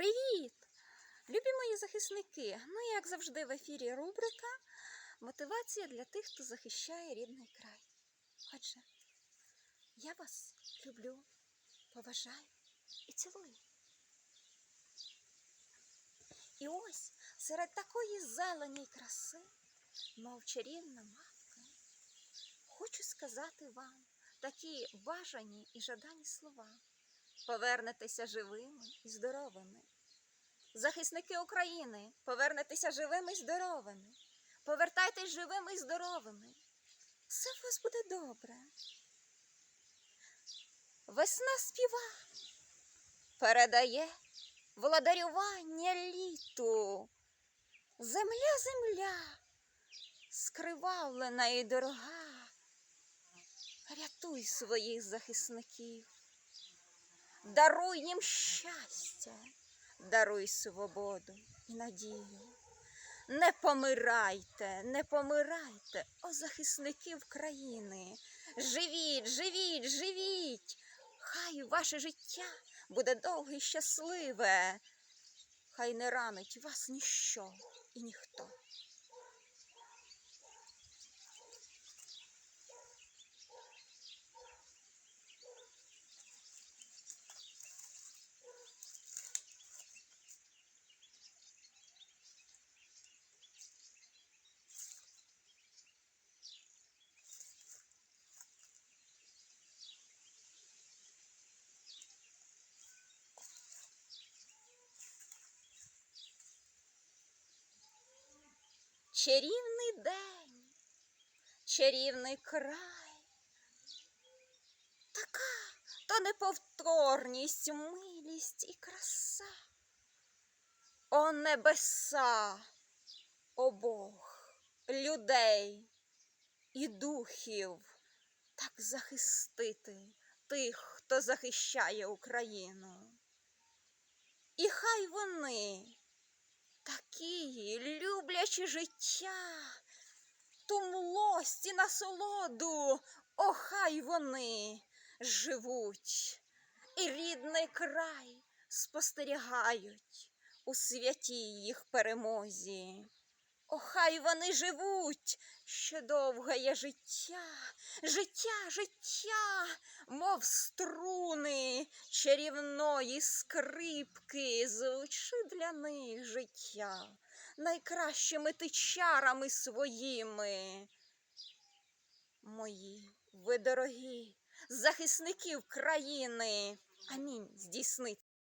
Привіт! Любі мої захисники! Ну, як завжди, в ефірі рубрика Мотивація для тих, хто захищає рідний край. Отже, я вас люблю, поважаю і цілую. І ось серед такої зелені краси, мов чарівна мавка, хочу сказати вам такі бажані і жадані слова. Повернетеся живими і здоровими. Захисники України, повернетеся живими і здоровими. Повертайтесь живими і здоровими. Все в вас буде добре. Весна співа, передає владарювання літу. Земля, земля, скривавлена і дорога. Рятуй своїх захисників. Даруй їм щастя, даруй свободу і надію. Не помирайте, не помирайте, о захисників країни. Живіть, живіть, живіть. Хай ваше життя буде довге і щасливе. Хай не ранить вас ніщо і ніхто. Чарівний день, чарівний край. Така то неповторність, милість і краса. О небеса, о Бог, людей і духів, так захистити тих, хто захищає Україну. І хай вони такі, люблячі життя, ту млость і насолоду, охай вони живуть, і рідний край спостерігають у святій їх перемозі. Охай вони живуть, ще довге є життя, життя, життя, мов струни чарівної скрипки, звучи для них життя найкращими ти чарами своїми. Мої, ви дорогі, захисників країни. Амінь. Здійсниться.